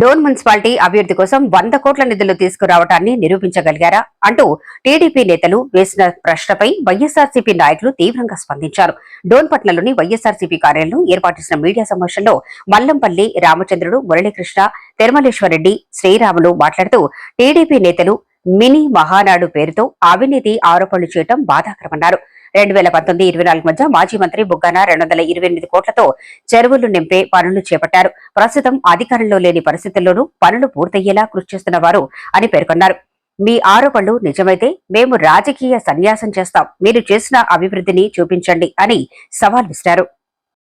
Dhone municipality అభివృద్ధి కోసం వంద కోట్ల నిధులు తీసుకురావడాన్ని నిరూపించగలిగారా అంటూ టీడీపీ నేతలు వేసిన ప్రశ్నపై వైఎస్ఆర్సీపీ నాయకులు తీవ్రంగా స్పందించారు. డోన్ పట్నంలోని వైఎస్ఆర్సీపీ కార్యాలయంలో ఏర్పాటు చేసిన మీడియా సమావేశంలో మల్లంపల్లి రామచంద్రుడు మురళీకృష్ణ తిరుమలేశ్వరరెడ్డి శ్రీరాములు మాట్లాడుతూ టీడీపీ నేతలు మినీ మహానాడు పేరుతో అవినీతి ఆరోపణలు చేయడం బాధాకరమన్నారు. రెండు వేల పంతొమ్మిది ఇరవై నాలుగు మధ్య మాజీ మంత్రి బుగ్గన రెండు వందల ఇరవై ఎనిమిది కోట్లతో చెరువులు నింపే పనులు చేపట్టారు. ప్రస్తుతం అధికారంలో లేని పరిస్థితుల్లోనూ పనులు పూర్తయ్యేలా కృషి చేస్తున్న వారు అని పేర్కొన్నారు. మీ ఆరోపణలు నిజమైతే మేము రాజకీయ సన్యాసం చేస్తాం. మీరు చేసిన అభివృద్ధిని చూపించండి అని సవాల్ విసిరారు.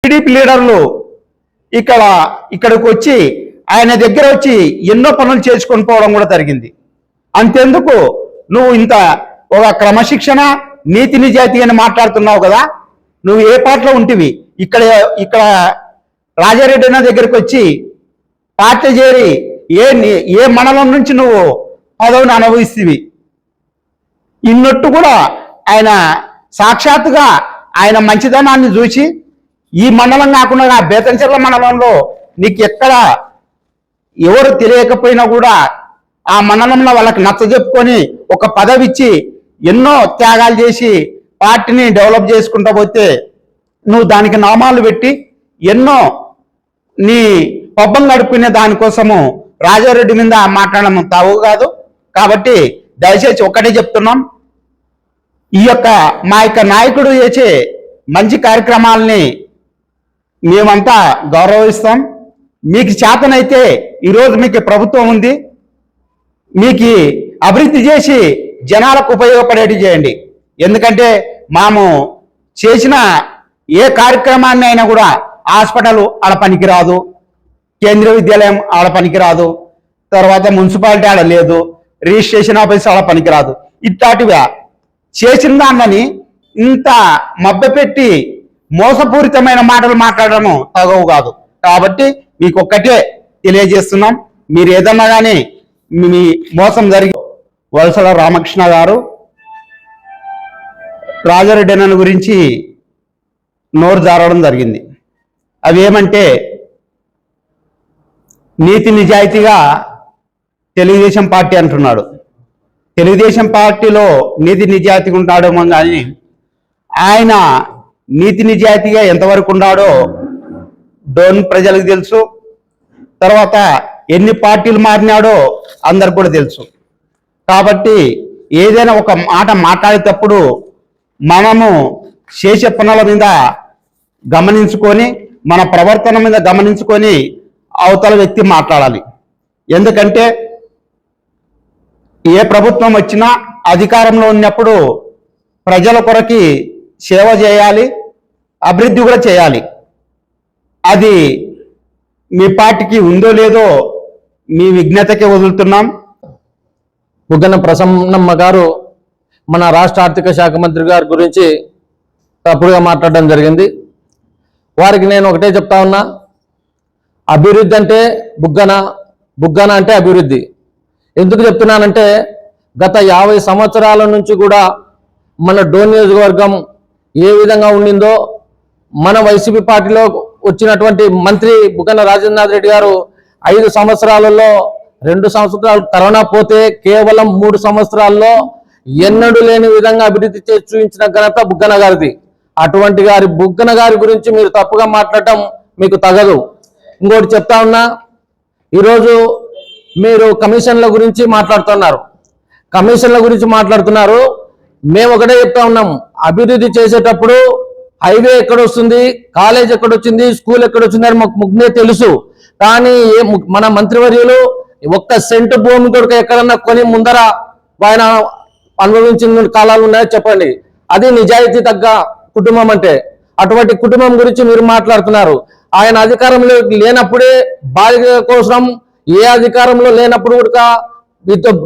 టీడీపీ లీడర్లు ఇక్కడ ఇక్కడికి వచ్చి ఆయన దగ్గర వచ్చి ఎన్నో పనులు చేసుకొని పోవడం కూడా జరిగింది. అంతెందుకు? నువ్వు ఇంత ఒక క్రమశిక్షణ నీతి నిజాయితీ అని మాట్లాడుతున్నావు కదా నువ్వు ఏ పాటలో ఉంటివి? ఇక్కడ ఇక్కడ రాజారెడ్డి అన్న దగ్గరికి వచ్చి పార్టీ చేరి ఏ ఏ మండలం నుంచి నువ్వు పదవిని అనుభవిస్తీవి? ఇన్నట్టు కూడా ఆయన సాక్షాత్తుగా ఆయన మంచిదనాన్ని చూసి ఈ మండలం కాకుండా నా బేతంచెర్ల మండలంలో నీకు ఎక్కడ ఎవరు తెలియకపోయినా కూడా ఆ మండలంలో వాళ్ళకి నచ్చ చెప్పుకొని ఒక పదవి ఇచ్చి ఎన్నో త్యాగాలు చేసి పార్టీని డెవలప్ చేసుకుంటా పోతే నువ్వు దానికి నామాలు పెట్టి ఎన్నో నీ పబ్బం గడుపుకునే దానికోసము రాజారెడ్డి మీద మాట్లాడడం తావు కాదు. కాబట్టి దయచేసి ఒక్కటే చెప్తున్నాం. ఈ యొక్క మా యొక్క నాయకుడు చేసే మంచి కార్యక్రమాలని మేమంతా గౌరవిస్తాం. మీకు చేతనైతే ఈరోజు మీకు ప్రభుత్వం ఉంది. మీకు అభివృద్ధి చేసి జనాలకు ఉపయోగపడేటి చేయండి. ఎందుకంటే మాము చేసిన ఏ కార్యక్రమాన్ని అయినా కూడా హాస్పిటల్ ఆడ పనికిరాదు కేంద్రీయ విద్యాలయం ఆడ పనికిరాదు తర్వాత మున్సిపాలిటీ ఆడ లేదు రిజిస్ట్రేషన్ ఆఫీస్ ఆడ పనికిరాదు. ఇట్లాంటివి చేసిన దాన్నని ఇంత మభ్యపెట్టి మోసపూరితమైన మాటలు మాట్లాడడం తగవు కాదు. కాబట్టి మీకు ఒక్కటే తెలియజేస్తున్నాం. మీరు ఏదన్నా కానీ మీ మోసం జరిగి వలసల రామకృష్ణ గారు రాజారెడ్డి గురించి నోరు జారడం జరిగింది. అవి ఏమంటే నీతి నిజాయితీగా తెలుగుదేశం పార్టీ అంటున్నాడు. తెలుగుదేశం పార్టీలో నీతి నిజాయితీగా ఉంటాడేమో కానీ ఆయన నీతి నిజాయితీగా ఎంతవరకు ఉన్నాడో డోన్ ప్రజలకు తెలుసు. తర్వాత ఎన్ని పార్టీలు మారినాడో అందరికి కూడా తెలుసు. కాబట్టి ఏదైనా ఒక మాట మాట్లాడేటప్పుడు మనము చేసే పనుల మీద గమనించుకొని మన ప్రవర్తన మీద గమనించుకొని అవతల వ్యక్తి మాట్లాడాలి. ఎందుకంటే ఏ ప్రభుత్వం వచ్చినా అధికారంలో ఉన్నప్పుడు ప్రజల కొరకి సేవ చేయాలి అభివృద్ధి కూడా చేయాలి. అది మీ పార్టీకి ఉందో లేదో మీ విజ్ఞతకే వదులుతున్నాం. బుగ్గన ప్రసన్నమ్మ గారు మన రాష్ట్ర ఆర్థిక శాఖ మంత్రి గారి గురించి తప్పుడుగా మాట్లాడడం జరిగింది. వారికి నేను ఒకటే చెప్తా ఉన్నా అభివృద్ధి అంటే బుగ్గన బుగ్గన అంటే అభివృద్ధి. ఎందుకు చెప్తున్నానంటే గత యాభై సంవత్సరాల నుంచి కూడా మన డోన్ నియోజకవర్గం ఏ విధంగా ఉండిందో మన వైసీపీ పార్టీలో వచ్చినటువంటి మంత్రి బుగ్గన రాజేంద్రనాథ్ రెడ్డి గారు ఐదు సంవత్సరాలలో రెండు సంవత్సరాలు కరోనా పోతే కేవలం మూడు సంవత్సరాల్లో ఎన్నడూ లేని విధంగా అభివృద్ధి చూపించిన ఘనత బుగ్గన గారిది. అటువంటి గారి బుగ్గన గారి గురించి మీరు తప్పుగా మాట్లాడటం మీకు తగదు. ఇంకోటి చెప్తా ఉన్నా ఈరోజు మీరు కమిషన్ల గురించి మాట్లాడుతున్నారు. కమిషన్ల గురించి మాట్లాడుతున్నారు. మేము ఒకటే చెప్తా ఉన్నాం అభివృద్ధి చేసేటప్పుడు హైవే ఎక్కడ వస్తుంది కాలేజ్ ఎక్కడ వచ్చింది స్కూల్ ఎక్కడ వచ్చింది అని మాకు ముందే తెలుసు. కానీ ఏ ము- మన మంత్రివర్యులు ఒక్క సెంటు భూమి కొడుకు ఎక్కడన్నా కొని ముందర ఆయన అనుభవించిన కాలాలు ఉన్నాయో చెప్పండి. అది నిజాయితీ తగ్గ కుటుంబం అంటే. అటువంటి కుటుంబం గురించి మీరు మాట్లాడుతున్నారు. ఆయన అధికారంలో లేనప్పుడే బాలికల కోసం ఏ అధికారంలో లేనప్పుడు కూడా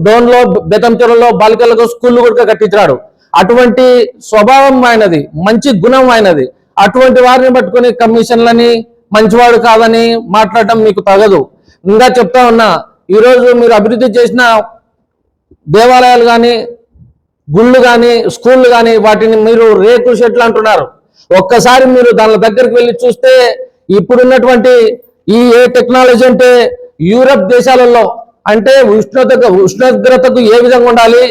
డోన్లో బెతంచెరలో బాలికలకు స్కూల్ కూడా కట్టించాడు. అటువంటి స్వభావం ఆయనది మంచి గుణం ఆయనది. అటువంటి వారిని పట్టుకుని కమిషన్లని మంచివాడు కాదని మాట్లాడటం మీకు తగదు. ఇంకా చెప్తా ఉన్నా ఈరోజు మీరు అభివృద్ధి చేసిన దేవాలయాలు కానీ గుళ్ళు కానీ స్కూళ్ళు కానీ వాటిని మీరు రేకు షెట్లు అంటున్నారు. ఒక్కసారి మీరు దాని దగ్గరికి వెళ్ళి చూస్తే ఇప్పుడున్నటువంటి ఈ ఏ టెక్నాలజీ అంటే యూరప్ దేశాలలో అంటే ఉష్ణోగ్రత ఉష్ణోగ్రతకు ఏ విధంగా ఉండాలి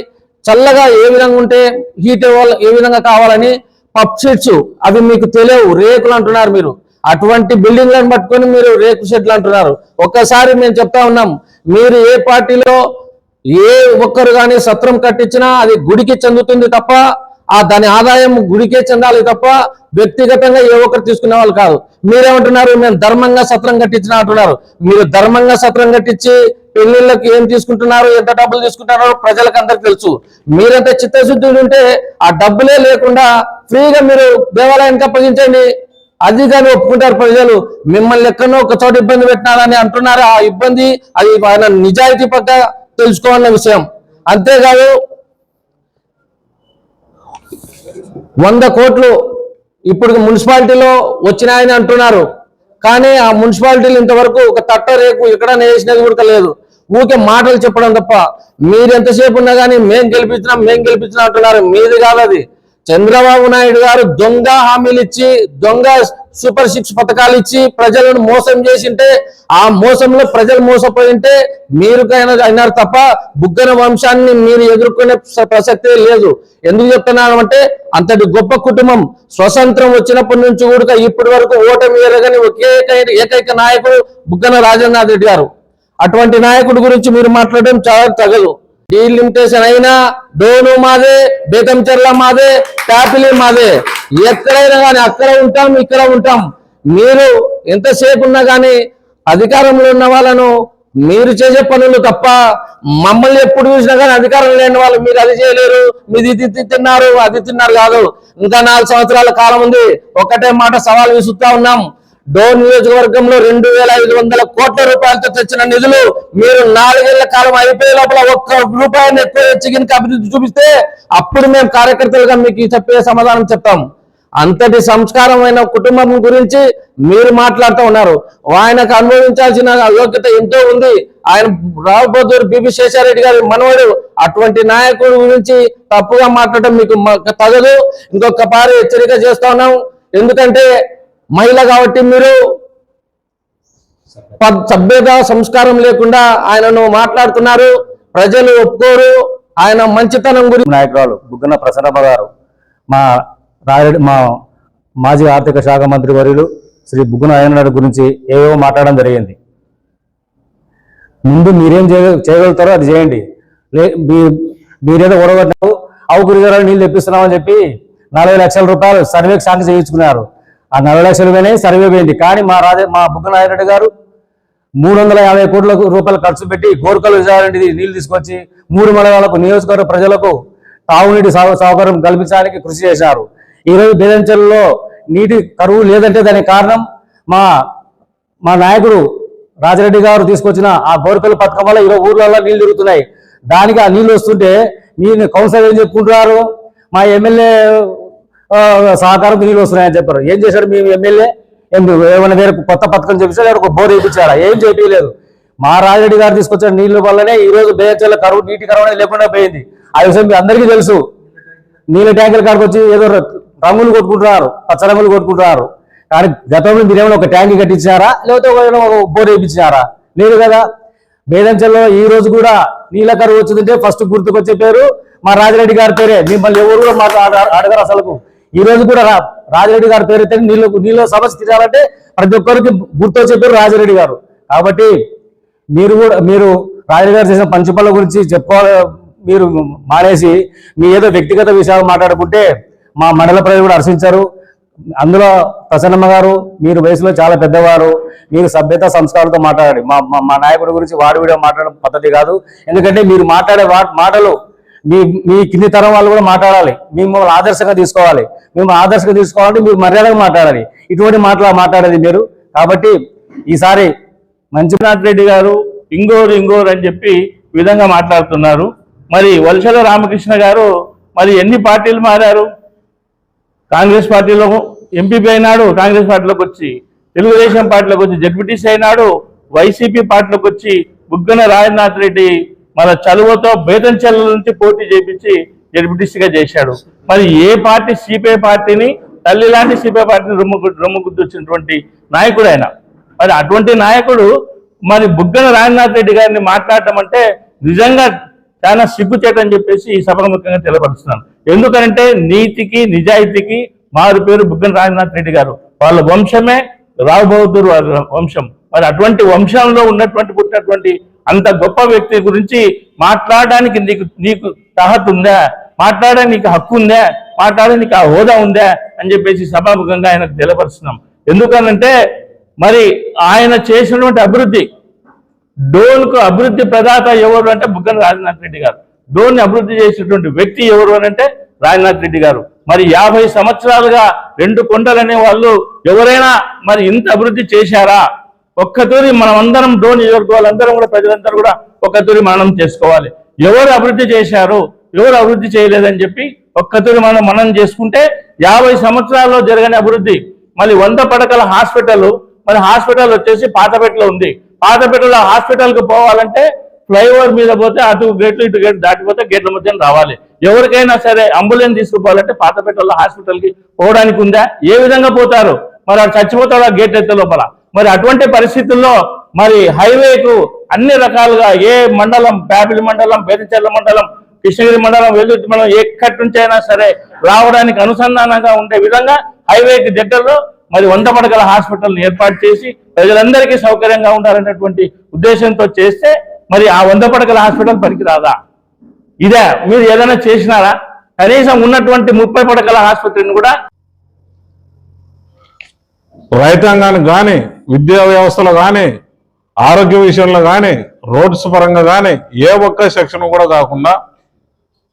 చల్లగా ఏ విధంగా ఉంటే హీట్ ఏ విధంగా కావాలని పప్ షీట్స్ అవి మీకు తెలియవు రేకులు అంటున్నారు మీరు. అటువంటి బిల్డింగ్లను పట్టుకొని మీరు రేకు షెడ్లు అంటున్నారు. ఒక్కసారి మేము చెప్తా ఉన్నాం మీరు ఏ పార్టీలో ఏ ఒక్కరు కానీ సత్రం కట్టించినా అది గుడికి చెందుతుంది తప్ప ఆ దాని ఆదాయం గుడికే చెందాలి తప్ప వ్యక్తిగతంగా ఏ ఒక్కరు తీసుకునే వాళ్ళు కాదు. మీరేమంటున్నారు? మేము ధర్మంగా సత్రం కట్టించిన అంటున్నారు. మీరు ధర్మంగా సత్రం కట్టించి పెళ్ళిళ్ళకి ఏం తీసుకుంటున్నారు? ఎంత డబ్బులు తీసుకుంటున్నారో ప్రజలకు అందరికి తెలుసు. మీరంత చిత్తశుద్ధులు ఉంటే ఆ డబ్బులే లేకుండా ఫ్రీగా మీరు దేవాలయానికి అప్పగించండి. అది కానీ ఒప్పుకుంటారు ప్రజలు. మిమ్మల్ని ఎక్కడో ఒక చోట ఇబ్బంది పెట్టినారని అంటున్నారు. ఆ ఇబ్బంది అది ఆయన నిజాయితీ పక్క తెలుసుకోవాలన్న విషయం. అంతేకాదు వంద కోట్లు ఇప్పుడు మున్సిపాలిటీలో వచ్చినాయని అంటున్నారు. కానీ ఆ మున్సిపాలిటీలు ఇంతవరకు ఒక తట్ట రేకు ఎక్కడ వేసినది కూడా లేదు. ఊకే మాటలు చెప్పడం తప్ప మీరు ఎంతసేపు ఉన్నా కానీ మేం గెలిపించినాం మేం గెలిపించినాం అంటున్నారు. మీది కాదు అది. చంద్రబాబు నాయుడు గారు దొంగ హామీలు ఇచ్చి దొంగ సూపర్ సిక్స్ పథకాలు ఇచ్చి ప్రజలను మోసం చేసింటే ఆ మోసంలో ప్రజలు మోసపోయింటే మీరుకైనా అయినారు తప్ప బుగ్గన వంశాన్ని మీరు ఎదుర్కొనే ప్రసక్తే లేదు. ఎందుకు చెప్తున్నాను అంటే అంతటి గొప్ప కుటుంబం స్వతంత్రం వచ్చినప్పటి నుంచి కూడా ఇప్పటి వరకు ఓటమి ఎరగని ఒకే ఏకైక- ఏకైక నాయకుడు బుగ్గన రాజేంద్రనాథ్ రెడ్డి గారు. అటువంటి నాయకుడి గురించి మీరు మాట్లాడడం చాలా తగదు. డీలిమిటేషన్ అయినా డోను మాదే బేతంచెర్ల మాదే టాపిలి మాదే. ఎక్కడైనా కానీ అక్కడ ఉంటాం ఇక్కడ ఉంటాం. మీరు ఎంతసేపు ఉన్నా కానీ అధికారంలో ఉన్న వాళ్ళను మీరు చేసే పనులు తప్ప మమ్మల్ని ఎప్పుడు చూసినా కానీ అధికారం లేని వాళ్ళు మీరు అది చేయలేరు. మీరు ఇది తిన్నారు అది తిన్నారు కాదు. ఇంకా నాలుగు సంవత్సరాల కాలం ఉంది. ఒకటే మాట సవాల్ విసుతా ఉన్నాం. డోర్ నియోజకవర్గంలో రెండు వేల ఐదు వందల కోట్ల రూపాయలతో తెచ్చిన నిధులు మీరు నాలుగేళ్ళ కాలం అయిపోయే లోపల ఒక్క రూపాయిని ఎక్కువ తెచ్చి అభివృద్ధి చూపిస్తే అప్పుడు మేము కార్యకర్తలుగా మీకు చెప్పే సమాధానం చెప్తాం. అంతటి సంస్కారమైన కుటుంబం గురించి మీరు మాట్లాడుతూ ఉన్నారు. ఆయనకు అనుభవించాల్సిన యోగ్యత ఎంతో ఉంది. ఆయన రావుబోదూరు బిబి శేషారెడ్డి గారి మనవడు. అటువంటి నాయకుడు గురించి తప్పుగా మాట్లాడటం మీకు తగదు. ఇంకొక పారి హెచ్చరిక చేస్తా ఉన్నాం. ఎందుకంటే మహిళ కాబట్టి మీరు సభ్యత. సంస్కారం లేకుండా ఆయనను మాట్లాడుతున్నారు. ప్రజలు ఒప్పుకోరు. ఆయన మంచితనం గురించి నాయకురాలు బుగ్గన ప్రసన్నమ్మ గారు మా రాయరెడ్డి మా మాజీ ఆర్థిక శాఖ మంత్రి వర్యులు శ్రీ బుగ్గన అయ్యనాయుడు గురించి ఏవేవో మాట్లాడడం జరిగింది. ముందు మీరేం చేయ చేయగలుగుతారో అది చేయండి. లే మీరేదో ఓడగొట్టినారు అవు గురిగారు నీళ్ళు తెప్పిస్తున్నామని చెప్పి నలభై లక్షల రూపాయలు సర్వేకి సాంక్షన్ చేయించుకున్నారు. ఆ నలభై లక్షలు పోయినాయి సర్వే పోయింది. కానీ మా రాజ మా బుగ్గనాయరెడ్డి గారు మూడు వందల యాభై కోట్ల రూపాయలు ఖర్చు పెట్టి గోర్కల్ రిజారెంట్ నీళ్ళు తీసుకొచ్చి మూడు మండలాలకు నియోజకవర్గ ప్రజలకు తాగునీటి సౌకర్యం కల్పించడానికి కృషి చేశారు. ఈరోజు బేదంచెల్లో నీటి కరువు లేదంటే దానికి కారణం మా మా నాయకుడు రాజరెడ్డి గారు తీసుకొచ్చిన ఆ గోరికల పథకం వల్ల ఈరోజు ఊర్లలో నీళ్ళు తిరుగుతున్నాయి. దానికి ఆ నీళ్ళు వస్తుంటే మీరు కౌన్సిలర్ ఏం చెప్పుకుంటున్నారు? మా ఎమ్మెల్యే సహకారంతో నీళ్ళు వస్తున్నాయని చెప్పారు. ఏం చేశారు మీ ఎమ్మెల్యే? ఏమైనా వేరే కొత్త పథకం చెప్పారా లేదా ఒక బోర్ వేయించారా? ఏం చేయలేదు మా రాజరెడ్డి గారు తీసుకొచ్చిన నీళ్ళ వల్లనే ఈ రోజు బేచల కరువు నీటి కరువు అనేది లేకుండా పోయింది. ఆ విషయం మీ అందరికీ తెలుసు. నీళ్ళ ట్యాంకుల కాడికి వచ్చి ఏదో రంగులు కొట్టుకుంటున్నారు పచ్చ రంగులు కొట్టుకుంటున్నారు. కానీ గతంలో మీరు ఏమైనా ఒక ట్యాంక్ కట్టించారా? లేకపోతే ఒక బోర్ వేయించారా? లేదు కదా. బేదంచెల్లో ఈ రోజు కూడా నీళ్ళ కరువు వచ్చిందంటే ఫస్ట్ గుర్తుకొచ్చే పేరు మా రాజరెడ్డి గారి పేరే. మిమ్మల్ని ఎవరు కూడా మాట్లాడారు అడగరు అసలు ఈ రోజు కూడా రాజిరెడ్డి గారి పేరు అయితే నీళ్ళు నీళ్ళ సమస్య తీరాలంటే ప్రతి ఒక్కరికి గుర్తొచ్చే పేరు రాజిరెడ్డి గారు. కాబట్టి మీరు కూడా మీరు రాజు గారు చేసిన పంచ పనుల గురించి చెప్పుకోవాలి మీరు మానేసి మీ ఏదో వ్యక్తిగత విషయాలు మాట్లాడుకుంటే మా మండల ప్రజలు కూడా హర్షించారు. అందులో ప్రసన్నమ్మ గారు మీరు వయసులో చాలా పెద్దవారు మీరు సభ్యత సంస్కారాలతో మాట్లాడాలి మా మా- నాయకుడి గురించి వాడి వీడియో మాట్లాడడం పద్ధతి కాదు. ఎందుకంటే మీరు మాట్లాడే మాటలు మీ మీ కింది తరం వాళ్ళు కూడా మాట్లాడాలి. మిమ్మల్ని ఆదర్శంగా తీసుకోవాలి. మేము ఆదర్శంగా తీసుకోవాలంటే మీరు మర్యాదగా మాట్లాడాలి. ఇటువంటి మాటలు మాట్లాడేది మీరు. కాబట్టి ఈసారి మంజునాథ్ రెడ్డి గారు ఇంగోరు ఇంగోరు అని చెప్పి విధంగా మాట్లాడుతున్నారు. మరి వలసల రామకృష్ణ గారు మరి ఎన్ని పార్టీలు మారారు? కాంగ్రెస్ పార్టీలో ఎంపీపీ అయినాడు కాంగ్రెస్ పార్టీలోకి వచ్చి తెలుగుదేశం పార్టీలోకి వచ్చి జడ్పీటీసీ అయినాడు వైసీపీ పార్టీలోకి వచ్చి బుగ్గన రాజనాథ్ రెడ్డి మన చలువతో బేతంచెల్ల నుంచి పోటీ చేపించి జడ్పీటీసీగా చేశాడు. మరి ఏ పార్టీ సిపిఐ పార్టీని తల్లి లాంటి సిపిఐ పార్టీని రొమ్ము రొమ్ము గుద్దొచ్చినటువంటి నాయకుడు ఆయన మరి అటువంటి నాయకుడు మరి బుగ్గన రాజనాథ్ రెడ్డి గారిని మాట్లాడటం అంటే నిజంగా చాలా సిగ్గుచేటని చెప్పేసి ఈ సభాముఖంగా తెలియపరుస్తున్నాను ఎందుకంటే నీతికి నిజాయితీకి మారు పేరు బుగ్గన రాజనాథ్ రెడ్డి గారు. వాళ్ళ వంశమే రావు బహదూర్ వంశం. మరి అటువంటి వంశంలో ఉన్నటువంటి పుట్టినటువంటి అంత గొప్ప వ్యక్తి గురించి మాట్లాడడానికి నీకు నీకు తహత్ ఉందా? మాట్లాడడానికి నీకు హక్కు ఉందా? మాట్లాడడానికి ఆ హోదా ఉందా? అని చెప్పేసి సభాముఖంగా ఆయన తెలపరుస్తున్నాం. ఎందుకనంటే మరి ఆయన చేసినటువంటి అభివృద్ధి డోన్కు అభివృద్ధి ప్రదాత ఎవరు అంటే బుగ్గన రాజనాథ్ రెడ్డి గారు. డోన్ అభివృద్ధి చేసినటువంటి వ్యక్తి ఎవరు అని అంటే రాజనాథ్ రెడ్డి గారు. మరి యాభై సంవత్సరాలుగా రెండు కొండలు అనే వాళ్ళు ఎవరైనా మరి ఇంత అభివృద్ధి చేశారా? ఒక్కతూరి మనం అందరం డోన్ నియోజకవర్గాలందరం కూడా ప్రజలందరూ కూడా ఒక్కతూరి మనం చేసుకోవాలి. ఎవరు అభివృద్ధి చేశారు ఎవరు అభివృద్ధి చేయలేదని చెప్పి ఒక్కతూరి మనం మనం చేసుకుంటే యాభై సంవత్సరాల్లో జరగని అభివృద్ధి. మళ్ళీ వంద పడకల హాస్పిటల్ మరి హాస్పిటల్ వచ్చేసి పాతపేటలో ఉంది. పాతపేటలో హాస్పిటల్కి పోవాలంటే ఫ్లైఓవర్ మీద పోతే అటు గేట్లు ఇటు గేట్ దాటిపోతే గేట్ల మధ్య రావాలి. ఎవరికైనా సరే అంబులెన్స్ తీసుకుపోవాలంటే పాతపేటలో హాస్పిటల్కి పోవడానికి ఉందా? ఏ విధంగా పోతారు? మరి అటు చచ్చిపోతాడు ఆ గేట్ ఎత్తే లోపల మరి అటువంటి పరిస్థితుల్లో మరి హైవేకు అన్ని రకాలుగా ఏ మండలం ప్యాపిలి మండలం బేదచర్ల మండలం కృష్ణగిరి మండలం వెల్లుర్తి మండలం ఎక్కడి నుంచి అయినా సరే రావడానికి అనుసంధానంగా ఉండే విధంగా హైవేకి దగ్గరలో మరి వంద పడగల హాస్పిటల్ని ఏర్పాటు చేసి ప్రజలందరికీ సౌకర్యంగా ఉండాలనేటువంటి ఉద్దేశంతో చేస్తే మరి ఆ వంద పడగల హాస్పిటల్ పనికిరాదా? ఇదే మీరు ఏదైనా చేసినారా? కనీసం ఉన్నటువంటి ముప్పై పడకల ఆసుపత్రిని కూడా రైతాంగానికి కానీ విద్యా వ్యవస్థలో కానీ ఆరోగ్య విషయంలో కానీ రోడ్స్ పరంగా కానీ ఏ ఒక్క సెక్షన్ కూడా కాకుండా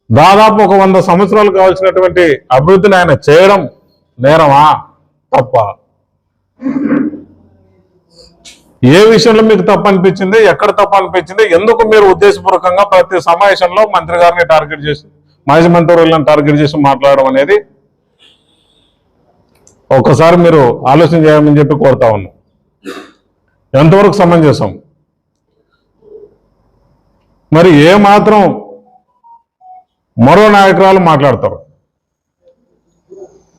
దాదాపు ఒక వంద సంవత్సరాలు కావాల్సినటువంటి అభివృద్ధిని ఆయన చేయడం నేరమా? తప్ప. ఏ విషయంలో మీకు తప్పు అనిపించింది? ఎక్కడ తప్పు అనిపించింది? ఎందుకు మీరు ఉద్దేశపూర్వకంగా ప్రతి సమావేశంలో మంత్రి గారిని టార్గెట్ చేసి మాజీ మంత్రులను టార్గెట్ చేసి మాట్లాడడం అనేది ఒక్కసారి మీరు ఆలోచన చేయమని చెప్పి కోరుతా ఉన్నాం. ఎంతవరకు సమంజసం? మరి ఏ మాత్రం మరో నాయకురాలు మాట్లాడతారు?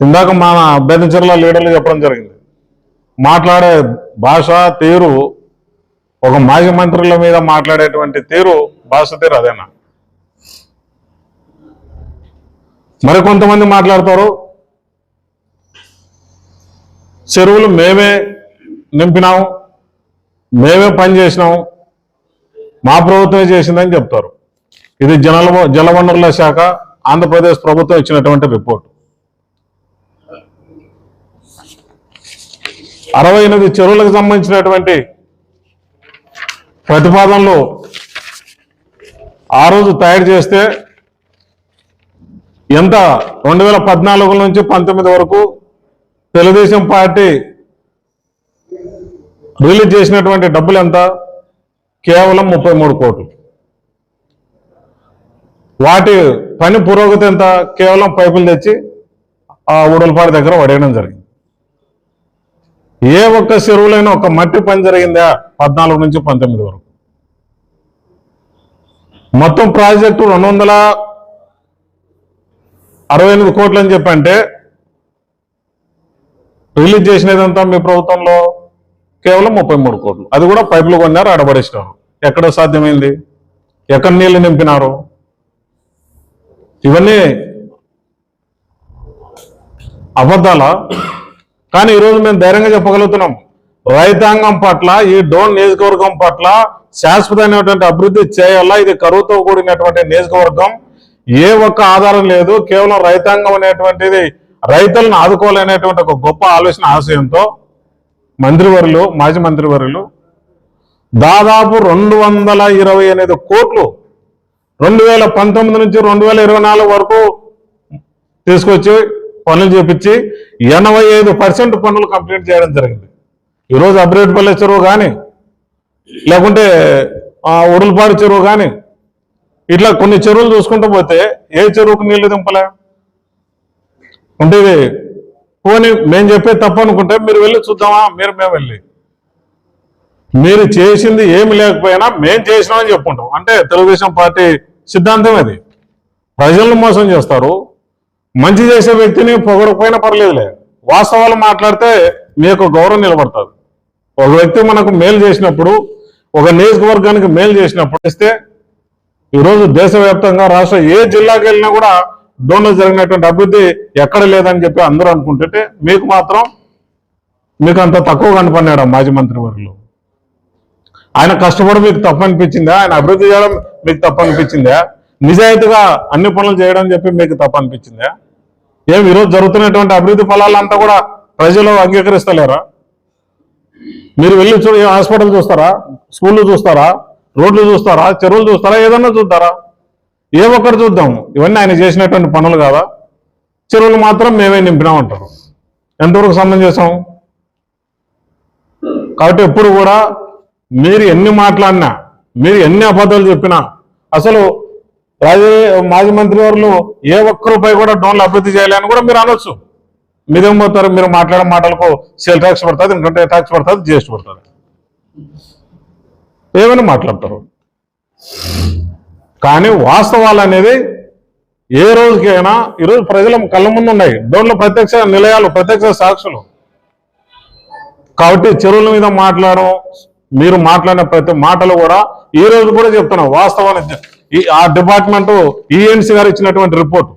ఇందాక మన బెదంచెర్ల లీడర్లు చెప్పడం జరిగింది. మాట్లాడే భాష తీరు ఒక మాజీ మంత్రుల మీద మాట్లాడేటువంటి తీరు భాష తీరు అదేనా? మరి కొంతమంది మాట్లాడతారు చెరువులు మేమే నింపినాము మేమే పని చేసినాము మా ప్రభుత్వమే చేసిందని చెప్తారు. ఇది జల జలవనరుల శాఖ ఆంధ్రప్రదేశ్ ప్రభుత్వం ఇచ్చినటువంటి రిపోర్ట్. అరవై ఎనిమిది చెరువులకు సంబంధించినటువంటి ప్రతిపాదనలు ఆ రోజు తయారు చేస్తే ఎంత? రెండు వేల పద్నాలుగు నుంచి పంతొమ్మిది వరకు తెలుగుదేశం పార్టీ రిలీజ్ చేసినటువంటి డబ్బులు ఎంత? కేవలం ముప్పై మూడు కోట్లు. వాటి పని పురోగతి ఎంత? కేవలం పైపులు తెచ్చి ఆ ఉడలపాడి దగ్గర వడేయడం జరిగింది. ఏ ఒక్క చెరువులైనా ఒక మట్టి పని జరిగిందా? పద్నాలుగు నుంచి పంతొమ్మిది వరకు. మొత్తం ప్రాజెక్టు రెండు వందల అరవై ఎనిమిది కోట్లు అని చెప్పంటే రిలీజ్ చేసినదంతా మీ ప్రభుత్వంలో కేవలం ముప్పై మూడు కోట్లు. అది కూడా పైపులు కొన్నారు ఆడబడేసినారు. ఎక్కడ సాధ్యమైంది? ఎక్కడ నీళ్ళు నింపినారు? ఇవన్నీ అబద్ధాల? కానీ ఈరోజు మేము ధైర్యంగా చెప్పగలుగుతున్నాం. రైతాంగం పట్ల ఈ డోన్ నియోజకవర్గం పట్ల శాశ్వతమైనటువంటి అభివృద్ధి చేయాలా? ఇది కరువుతో కూడినటువంటి నియోజకవర్గం. ఏ ఒక్క ఆధారం లేదు. కేవలం రైతాంగం అనేటువంటిది రైతులను ఆదుకోవాలనేటువంటి ఒక గొప్ప ఆలోచన ఆశయంతో మంత్రివర్యులు మాజీ మంత్రివర్యులు దాదాపు రెండు వందల ఇరవై ఎనిమిది కోట్లు రెండు వేల పంతొమ్మిది నుంచి రెండు వేల ఇరవై నాలుగు వరకు తీసుకొచ్చి పనులు చేపించి ఎనభై ఐదు పర్సెంట్ పనులు కంప్లీట్ చేయడం జరిగింది. ఈరోజు అబ్రేట్పల్లె చెరువు కానీ లేకుంటే ఆ, చెరువు కానీ ఇట్లా కొన్ని చెరువులు చూసుకుంటూ పోతే ఏ చెరువుకు నీళ్ళు దింపలే? అంటే ఇది పోనీ మేము చెప్పేది తప్పనుకుంటే మీరు వెళ్ళి చూద్దామా? మీరు మేము వెళ్ళి. మీరు చేసింది ఏమి లేకపోయినా మేము చేసినామని చెప్పుకుంటాం. అంటే తెలుగుదేశం పార్టీ సిద్ధాంతం అది. ప్రజలను మోసం చేస్తారు. మంచి చేసే వ్యక్తిని పొగడకపోయినా పర్లేదులే. వాస్తవాలు మాట్లాడితే మీకు గౌరవం నిలబడుతుంది. ఒక వ్యక్తి మనకు మేలు చేసినప్పుడు ఒక నియోజకవర్గానికి మేలు చేసినప్పుడు ఇస్తే ఈరోజు దేశవ్యాప్తంగా రాష్ట్ర ఏ జిల్లాకి వెళ్ళినా కూడా డోన్లో జరిగినటువంటి అభివృద్ధి ఎక్కడ లేదని చెప్పి అందరూ అనుకుంటుంటే మీకు మాత్రం మీకు అంత తక్కువ కనపడినాడు మాజీ మంత్రి వర్గంలో ఆయన కష్టపడి మీకు తప్పనిపించిందా ఆయన అభివృద్ధి చేయడం మీకు తప్పనిపించిందా నిజాయితీగా అన్ని పనులు చేయడం చెప్పి మీకు తప్పు అనిపించిందా? ఏం ఈరోజు జరుగుతున్నటువంటి అభివృద్ధి ఫలాలంతా కూడా ప్రజలు అంగీకరిస్తలేరా? మీరు వెళ్ళి చూ హాస్పిటల్ చూస్తారా? స్కూళ్ళు చూస్తారా? రోడ్లు చూస్తారా? చెరువులు చూస్తారా? ఏదన్నా చూస్తారా ఏ ఒక్కరు చూద్దాం. ఇవన్నీ ఆయన చేసినటువంటి పనులు కాదా? చెరువులు మాత్రం మేమే నింపినామంటారు. ఎంతవరకు సమంజసం కాబట్టి ఎప్పుడు కూడా మీరు ఎన్ని మాట్లాడినా మీరు ఎన్ని అబద్ధాలు చెప్పినా అసలు రాజే మాజీ మంత్రి వారు ఏ ఒక్కరిపై కూడా డోన్లు అభివృద్ధి చేయాలి అని కూడా మీరు అనొచ్చు. మీరేం పోతారు? మీరు మాట్లాడే మాటలకు సేల్ ట్యాక్స్ పడుతుంది ఇంకంటే ట్యాక్స్ పడుతుంది జిఎస్టీ పడుతుంది. ఏమైనా మాట్లాడతారు. కానీ వాస్తవాలు అనేది ఏ రోజుకైనా ఈరోజు ప్రజల కళ్ళ ముందు ఉన్నాయి డోన్లో ప్రత్యక్ష నిలయాలు ప్రత్యక్ష సాక్షులు. కాబట్టి చెరువుల మీద మాట్లాడడం మీరు మాట్లాడిన ప్రతి మాటలు కూడా ఈ రోజు కూడా చెప్తున్నాం. వాస్తవాన్ని ఈ ఆ డిపార్ట్మెంట్ ఈఎన్సీ గారు ఇచ్చినటువంటి రిపోర్ట్.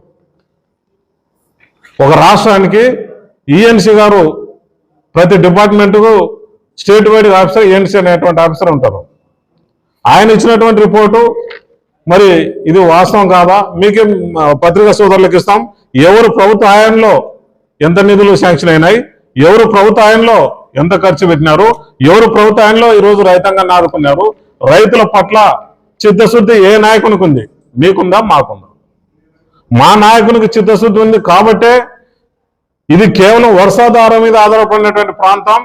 ఒక రాష్ట్రానికి ఈఎన్సీ గారు ప్రతి డిపార్ట్మెంట్కు స్టేట్ వైడ్ ఆఫీసర్ ఈఎన్సీ అనేటువంటి ఆఫీసర్ ఉంటారు. ఆయన ఇచ్చినటువంటి రిపోర్టు మరి ఇది వాస్తవం కాదా? మీకే పత్రికా సోదరులకు ఇస్తాం. ఎవరు ప్రభుత్వ హయాంలో ఎంత నిధులు శాంక్షన్ అయినాయి? ఎవరు ప్రభుత్వ హయాంలో ఎంత ఖర్చు పెట్టినారు? ఎవరు ప్రభుత్వ హయాంలో ఈరోజు రైతాంగాన్ని ఆదుకున్నారు? రైతుల పట్ల చిత్తశుద్ధి ఏ నాయకునికి ఉంది? మీకుందా? మాకుందా? మా నాయకునికి చిత్తశుద్ధి ఉంది కాబట్టే ఇది కేవలం వర్షాధారం మీద ఆధారపడినటువంటి ప్రాంతం.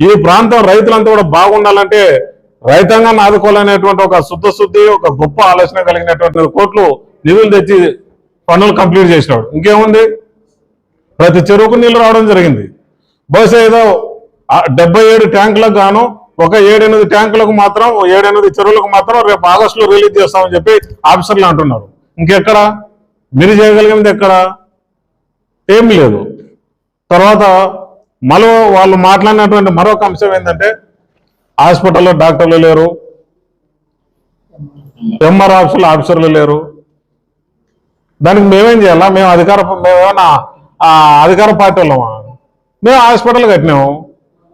ఈ ప్రాంతం రైతులంతా కూడా బాగుండాలంటే రైతాంగాన్ని ఆదుకోవాలనేటువంటి ఒక శుద్ధశుద్ధి ఒక గొప్ప ఆలోచన కలిగినటువంటి కోట్లు నిధులు తెచ్చి పనులు కంప్లీట్ చేసినాడు. ఇంకేముంది? ప్రతి చెరువుకు నీళ్ళు రావడం జరిగింది. బహుశా ఏదో డెబ్బై ఏడు ట్యాంకులకు గాను ఒక ఏడెనిమిది ట్యాంకులకు మాత్రం ఏడెనిమిది చెరువులకు మాత్రం రేపు ఆగస్టులో రిలీజ్ చేస్తామని చెప్పి ఆఫీసర్లు అంటున్నారు. ఇంకెక్కడ? మీరు చేయగలిగింది ఎక్కడ? ఏం లేదు. తర్వాత మరో వాళ్ళు మాట్లాడినటువంటి మరొక అంశం ఏంటంటే హాస్పిటల్లో డాక్టర్లు లేరు. ఎంఆర్ ఆఫీసులో ఆఫీసర్లు లేరు. దానికి మేమేం చేయాలా? మేము అధికార మేమేమన్నా అధికార పార్టీ వాళ్ళమా మేము హాస్పిటల్ కట్టినాము.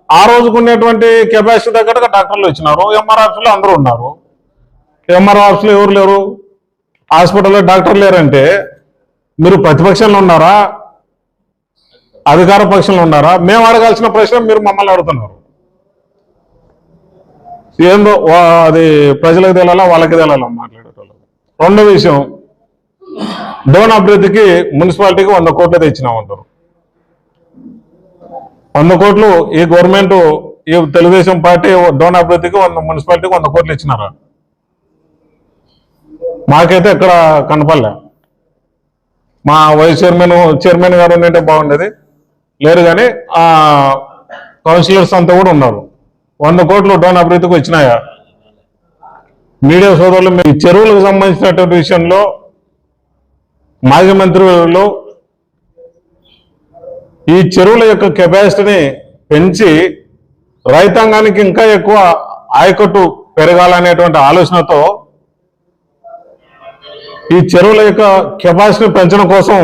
ఆ రోజుకు ఉండేటువంటి కెపాసిటీ తగ్గట్టుగా డాక్టర్లు వచ్చినారు. ఎంఆర్ ఆఫీసులో అందరూ ఉన్నారు. ఎంఆర్ ఆఫీసులో ఎవరు లేరు? హాస్పిటల్లో డాక్టర్ లేరంటే మీరు ప్రతిపక్షంలో ఉన్నారా? అధికార పక్షంలో ఉన్నారా? మేము అడగాల్సిన ప్రశ్న మీరు మమ్మల్ని అడుగుతున్నారు. ఏందో వా- అది ప్రజలకు తెలాలా వాళ్ళకి తెలాలా మాట్లాడేటోళ్ళు. రెండో విషయం డోన్ అభివృద్ధికి మున్సిపాలిటీకి వంద కోట్లు తెచ్చినామంటారు వంద కోట్లు ఈ గవర్నమెంట్ ఈ తెలుగుదేశం పార్టీ డోన్ అభివృద్ధికి వంద మున్సిపాలిటీకి వంద కోట్లు ఇచ్చినారా? మాకైతే ఎక్కడ కనపడలే. మా వైస్ చైర్మన్ చైర్మన్ గారు ఉండింటే బాగుండేది. లేరు కానీ ఆ కౌన్సిలర్స్ అంతా కూడా ఉన్నారు. వంద కోట్లు డోన్ అభివృద్ధికి వచ్చినాయా? మీడియా సోదరులు మీ చెరువులకు సంబంధించినటువంటి విషయంలో మాజీ మంత్రులు ఈ చెరువుల యొక్క కెపాసిటీని పెంచి రైతాంగానికి ఇంకా ఎక్కువ ఆయకట్టు పెరగాలనేటువంటి ఆలోచనతో ఈ చెరువుల యొక్క కెపాసిటీని పెంచడం కోసం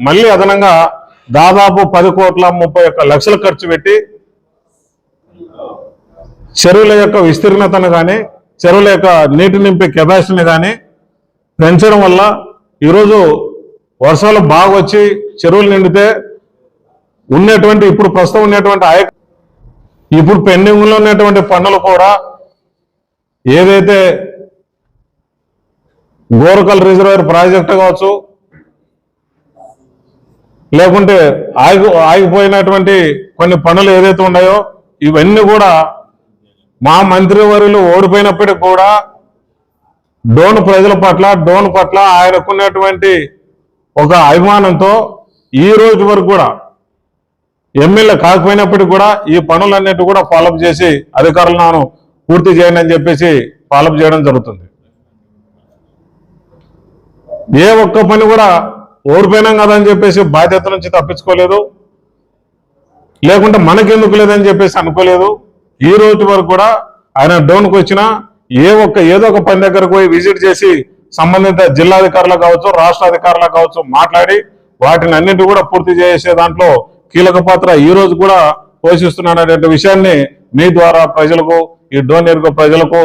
మళ్ళీ అదనంగా దాదాపు పది కోట్ల ముప్పై లక్షలు ఖర్చు పెట్టి చెరువుల యొక్క విస్తీర్ణతను కానీ చెరువుల యొక్క నీటి నింపే కెపాసిటీని కానీ పెంచడం వల్ల ఈరోజు వర్షాలు బాగా వచ్చి చెరువులు నిండితే ఉన్నటువంటి ఇప్పుడు ప్రస్తుతం ఉన్నటువంటి ఆయ ఇప్పుడు పెండింగ్లో ఉన్నటువంటి పనులు కూడా ఏదైతే గోరకల్ రిజర్వాయర్ ప్రాజెక్ట్ కావచ్చు లేకుంటే ఆగి ఆగిపోయినటువంటి కొన్ని పనులు ఏదైతే ఉన్నాయో ఇవన్నీ కూడా మా మంత్రివర్యులు ఓడిపోయినప్పటికీ కూడా డోన్ ప్రజల పట్ల డోన్ పట్ల ఆయనకున్నటువంటి ఒక అభిమానంతో ఈ రోజు వరకు కూడా ఎమ్మెల్యే కాకపోయినప్పటికీ కూడా ఈ పనులన్నిటి కూడా ఫాలోఅప్ చేసి అధికారులను పూర్తి చేయండి అని చెప్పేసి ఫాలోఅప్ చేయడం జరుగుతుంది. ఏ ఒక్క పని కూడా ఓడిపోయినాం కదా అని చెప్పేసి బాధ్యత నుంచి తప్పించుకోలేదు. లేకుంటే మనకెందుకు లేదని చెప్పేసి అనుకోలేదు. ఈ రోజు వరకు కూడా ఆయన డౌన్కి వచ్చినా ఏ ఒక్క ఏదో ఒక పని దగ్గరకు పోయి విజిట్ చేసి సంబంధిత జిల్లాధికారులకు కావచ్చు రాష్ట్ర అధికారులకు కావచ్చు మాట్లాడి వాటిని అన్నింటి కూడా పూర్తి చేసే దాంట్లో కీలక పాత్ర ఈ రోజు కూడా పోషిస్తున్నాడనే విషయాన్ని మీ ద్వారా ప్రజలకు ఈ డోన్ ఎరుగు ప్రజలకు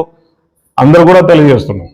అందరూ కూడా తెలియజేస్తున్నాం.